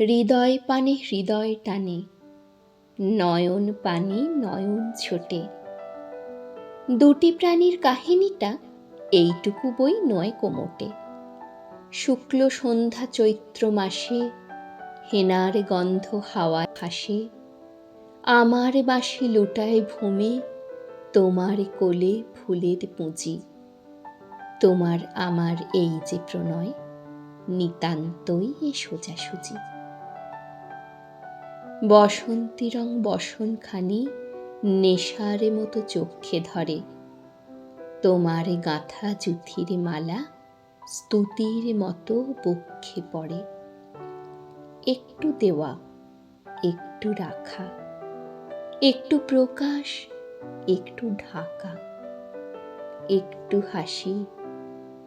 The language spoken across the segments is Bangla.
হৃদয় পানে হৃদয় টানে, নয়ন পানে নয়ন ছোটে। দুটি প্রাণীর কাহিনীটা এইটুকু বই নয় কোমোটে। শুক্ল সন্ধ্যা চৈত্র মাসে হেনার গন্ধ হাওয়া হাসে আমার বাঁশি লুটায় ভূমে, তোমার কোলে ফুলের পুঁজি। তোমার আমার এই যে প্রণয়, নিতান্তই এ সোজাসুজি। বসন্তী রং বসনখানি নেশার মতো চোখে ধরে। তোমার গাঁথা জুথির মালা স্তুতির মতো বক্ষে পড়ে। একটু দেওয়া, একটু রাখা, একটু প্রকাশ, একটু ঢাকা, একটু হাসি,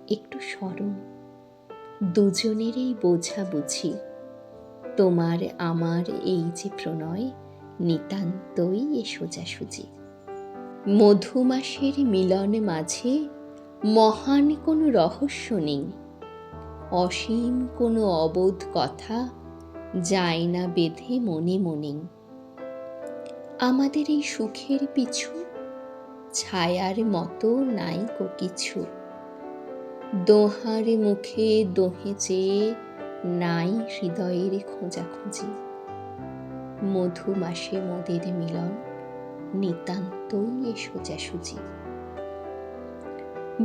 একটু স্মরণ, দুজনেরই বোঝা বুঝি তোমার আমার এই যে প্রণয়, নিতান্তই এ সোজাসুজি। মধুমাসের মিলন মাঝে মহান কোনো রহস্য নেই। অসীম কোনো অবোধ কথা যায় না বেঁধে মনে মনে। আমাদের এই সুখের পিছু ছায়ার মতো নাই কো কিছু। দোহার মুখে দোহে চেয়ে নাই হৃদয়ের খোঁজাখুঁজি। মধু মাসে মোদের মিলন, নিতান্তই এ সোজাসুজি।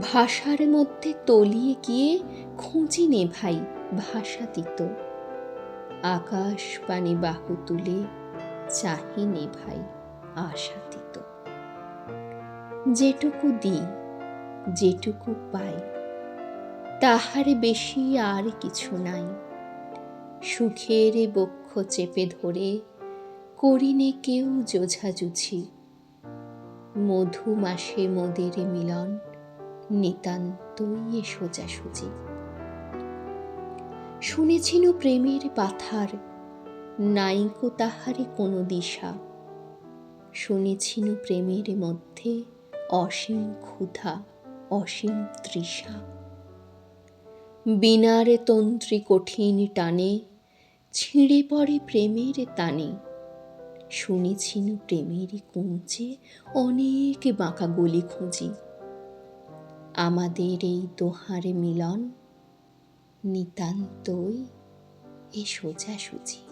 ভাষার মধ্যে তলিয়ে গিয়ে খুঁজি নে ভাই ভাষা দিত আকাশ পানি বাহু তুলে চাহি নে ভাই আশা দিত যেটুকু দিই, যেটুকু পাই, তাহার বেশি আর কিছু নাই। সুখের বক্ষ চেপে ধরে করিনে কেউ জোঝাজুঝি মধু মাসে মোদের মিলন, নিতান্তই সোজাসুজি। শুনেছিল প্রেমের পাথার, নাইকো তাহারে কোনো দিশা। শুনেছিল প্রেমের মধ্যে অসীম ক্ষুধা, অসীম তৃষা। বিনারে তন্ত্রী কঠিন টানে ছিঁড়ে পড়ে প্রেমের তানে শুনেছিনু প্রেমেরই কুঞ্চে অনেক বাঁকা গলি খুঁজি। আমাদের এই দোহারে মিলন নিতান্তই এ সোজাসুজি।